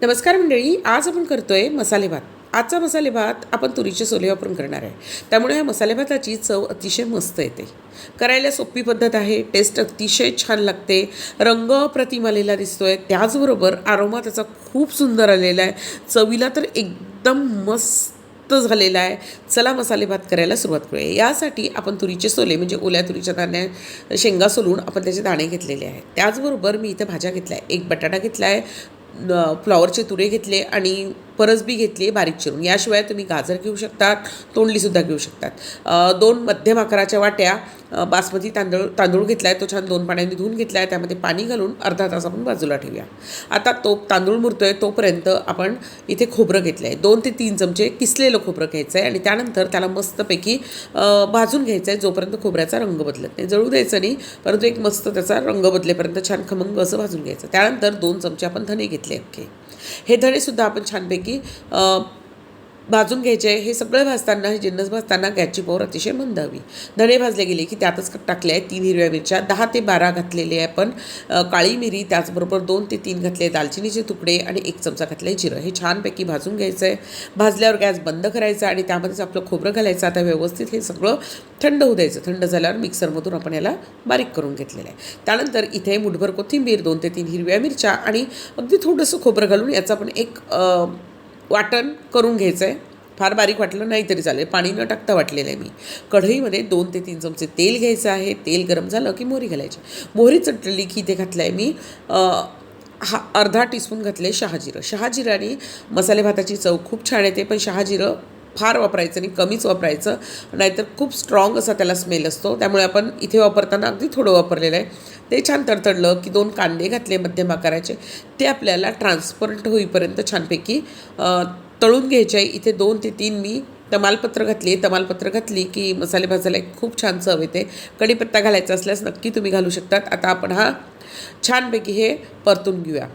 नमस्कार मंडळी आज आपण करतोय मसाले भात. आजचा मसाले भात आपण तुरीचे सोले वापरून करणार आहे. त्यामुळे ह्या मसाले भाताची चव अतिशय मस्त येते. करायला सोपी पद्धत आहे टेस्ट अतिशय छान लागते रंग प्रतिम आलेला दिसतोय त्याचबरोबर आरोमा त्याचा खूप सुंदर आलेला आहे. चवीला तर एकदम मस्त झालेला आहे. चला मसाले भात करायला सुरुवात करूया. यासाठी आपण तुरीचे सोले म्हणजे ओल्या तुरीच्या दाण्या शेंगा सोलून आपण त्याचे दाणे घेतलेले आहेत. त्याचबरोबर मी इथे भाज्या घेतल्या आहे एक बटाटा घेतला आहे फ्लॉवरचे तुरे घेतले आणि परसबी घेतली आहे बारीक चिरून. याशिवाय तुम्ही गाजर घेऊ शकतात तोंडलीसुद्धा घेऊ शकतात. दोन मध्यम आकाराच्या वाट्या बासमती तांदूळ तांदूळ घेतला आहे तो छान दोन पाण्याने धुवून घेतला आहे त्यामध्ये पाणी घालून अर्धा तास आपण बाजूला ठेवूया. आता तो तांदूळ मुरतो आहे तोपर्यंत आपण इथे खोबरं घेतलं आहे दोन ते तीन चमचे किसलेलं खोबरं घ्यायचं आहे आणि त्यानंतर त्याला मस्तपैकी भाजून घ्यायचं आहे जोपर्यंत खोबऱ्याचा रंग बदलत नाही. जळू द्यायचं नाही परंतु एक मस्त त्याचा रंग बदलेपर्यंत छान खमंग असं भाजून घ्यायचं. त्यानंतर दोन चमचे आपण धने घेतले. अख्खे हे धडेसुद्धा आपण छानपैकी भाजून घ्यायचे हे सगळं भाजताना हे जिन्नस भाजताना गॅसची पोर अतिशय मंद हवी धणे भाजले गेले की त्यातच टाकले आहे तीन हिरव्या मिरच्या. दहा ते बारा घातलेले आहे आपण काळी मिरी त्याचबरोबर दोन ते तीन घातले दालचिनीचे तुकडे आणि एक चमचा घातले जिरं. हे छानपैकी भाजून घ्यायचं आहे भाजल्यावर गॅस बंद करायचा आणि त्यामध्येच आपलं खोबरं घालायचं. आता व्यवस्थित हे सगळं थंड होऊ द्यायचं. थंड झाल्यावर मिक्सरमधून आपण याला बारीक करून घेतलेलं आहे. त्यानंतर इथे मुठभर कोथिंबीर दोन ते तीन हिरव्या मिरच्या आणि अगदी थोडंसं खोबरं घालून याचा आपण एक वाटण करून घ्यायचं आहे फार बारीक वाटलं नाही तरी चालेल. पाणी न टाकता वाटलेलं आहे मी. कढईमध्ये दोन ते तीन चमचे तेल घ्यायचं आहे. तेल गरम झालं की मोहरी घालायची. मोहरी चटली की इथे घातलं आहे मी हा अर्धा टीस्पून घातले शहाजिरं. शहाजिराने मसाले भाताची चव खूप छान येते पण शहाजिरं फार वापरायचं आणि कमीच वापरायचं. नाहीतर खूप स्ट्रॉंग असा त्याला स्मेल असतो. त्यामुळे आपण इथे वापरताना अगदी थोडं वापरलेलं आहे. ते छान तडतडलं की दोन कांदे घातले मध्यम आकाराचे. ते आपल्याला ट्रान्सपरंट होईपर्यंत छानपैकी तळून घ्यायचे. आहे इथे दोन ते तीन मी तमालपत्र घातली. तमालपत्र घातली की मसाले भाजायला एक खूप छान चव येते. कढीपत्ता घालायचा असल्यास नक्की तुम्ही घालू शकतात. आता आपण हा छानपैकी हे परतून घेऊया.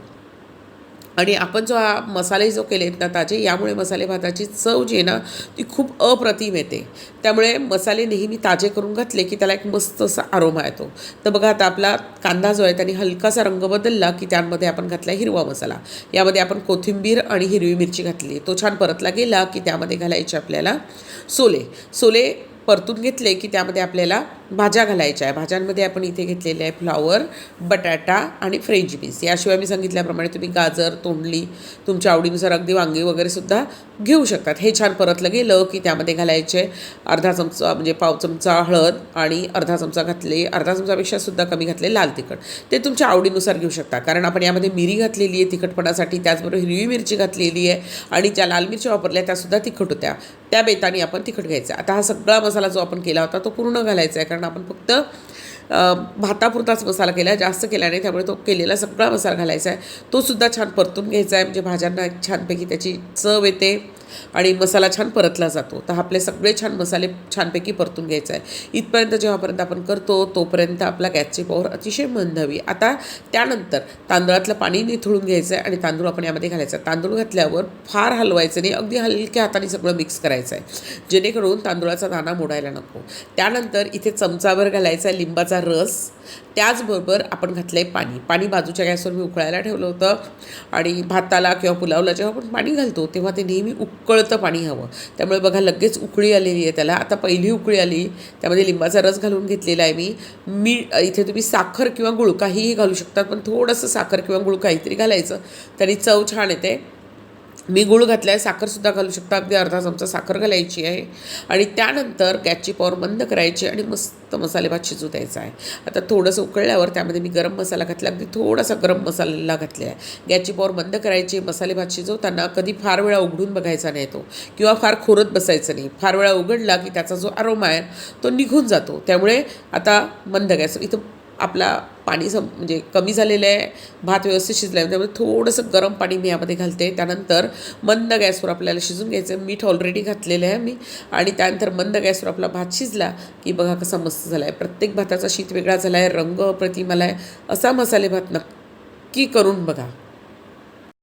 आणि आपण जो हा मसाले जो केले आहेत ना ताजे यामुळे मसाले भाताची चव जी आहे ना ती खूप अप्रतिम येते. त्यामुळे मसाले नेहमी ताजे करून घातले की त्याला एक मस्त असा आरोमा येतो. तर बघा आता आपला कांदा जो आहे त्याने हलकासा रंग बदलला की त्यामध्ये आपण घातला हिरवा मसाला. यामध्ये आपण कोथिंबीर आणि हिरवी मिरची घातली. तो छान परतला गेला की त्यामध्ये घालायचे आपल्याला सोले. सोले परतून घेतले की त्यामध्ये आपल्याला भाज्या घालायच्या आहे. भाज्यांमध्ये आपण इथे घेतलेले आहे फ्लॉवर बटाटा आणि फ्रेंच बीन्स. याशिवाय मी सांगितल्याप्रमाणे तुम्ही गाजर तोंडली तुमच्या आवडीनुसार अगदी वांगी वगैरे सुद्धा घेऊ शकतात. हे छान परतलं गेलं की त्यामध्ये घालायचे. अर्धा चमचा म्हणजे पाव चमचा हळद आणि अर्धा चमचा घातले अर्धा चमचापेक्षा सुद्धा कमी घातले लाल तिखट. ते तुमच्या आवडीनुसार घेऊ शकता. कारण आपण यामध्ये मिरी घातलेली आहे तिखटपणासाठी त्याचबरोबर हिरवी मिरची घातलेली आहे आणि ज्या लाल मिरच्या वापरल्या त्यासुद्धा तिखट होत्या. त्या बेताने आपण तिखट घ्यायचं आता हा सगळा मसाला जो आपण केला होता तो पूर्ण घालायचा आहे. कारण आपण फक्त भातापुरताच मसाला केला आहे जास्त केला नाही त्यामुळे तो केलेला सगळा मसाला घालायचा आहे. तो सुद्धा छान परतून घ्यायचा आहे म्हणजे भाज्यांना छानपैकी त्याची चव येते आणि मसाला छान परतला जातो. तर आपले सगळे छान मसाले छानपैकी परतून घ्यायचा आहे. इथपर्यंत जेव्हापर्यंत आपण करतो तोपर्यंत आपला गॅसची पॉवर अतिशय मंद हवी. आता त्यानंतर तांदळातलं पाणी निथळून घ्यायचं आहे आणि तांदूळ आपण यामध्ये घालायचा तांदूळ घातल्यावर फार हलवायचं नाही अगदी हलक्या हाताने सगळं मिक्स करायचं आहे. जेणेकरून तांदूळाचा दाणा मोडायला नको. त्यानंतर इथे चमचाभर घालायचा आहे लिंबाचा रस. त्याचबरोबर आपण घातलं आहे पाणी. पाणी बाजूच्या गॅसवर मी उकळायला ठेवलं होतं आणि भाताला किंवा पुलावला जेव्हा आपण पाणी घालतो तेव्हा ते नेहमी उकळतं पाणी हवं. त्यामुळे बघा लगेच उकळी आलेली आहे त्याला. आता पहिली उकळी आली. त्यामध्ये लिंबाचा रस घालून घेतलेला आहे मी. मी इथे तुम्ही साखर किंवा गुळ काहीही घालू शकतात पण थोडंसं साखर किंवा गुळ काहीतरी घालायचं. तरी चव छान येते. मी गूळ घातला आहे साखरसुद्धा घालू शकता. अगदी अर्धा चमचा साखर घालायची आहे. आणि त्यानंतर गॅसची पॉवर बंद करायची आणि मस्त मसाले भात शिजू द्यायचा आहे. आता थोडंसं उकळल्यावर त्यामध्ये मी गरम मसाला घातला. अगदी थोडासा गरम मसाला घातला आहे गॅसची पॉवर बंद करायची मसाले भात शिजवताना कधी फार वेळा उघडून बघायचा नाही तो. किंवा फार खोरत बसायचं नाही. फार वेळा उघडला की त्याचा जो आरोमा आहे तो निघून जातो. त्यामुळे आता मंद गॅस इथं आपला पाणी सम म्हणजे कमी झालेलं आहे भात व्यवस्थित शिजला आहे त्यामुळे थोडंसं गरम पाणी मी यामध्ये घालते. त्यानंतर मंद गॅसवर आपल्याला शिजून घ्यायचं मीठ ऑलरेडी घातलेलं आहे मी. आणि त्यानंतर मंद गॅसवर आपला भात शिजला की बघा कसा मस्त झाला आहे. प्रत्येक भाताचा शीत वेगळा झाला आहे. रंग प्रतिमाला आहे. असा मसाले भात नक्की करून बघा.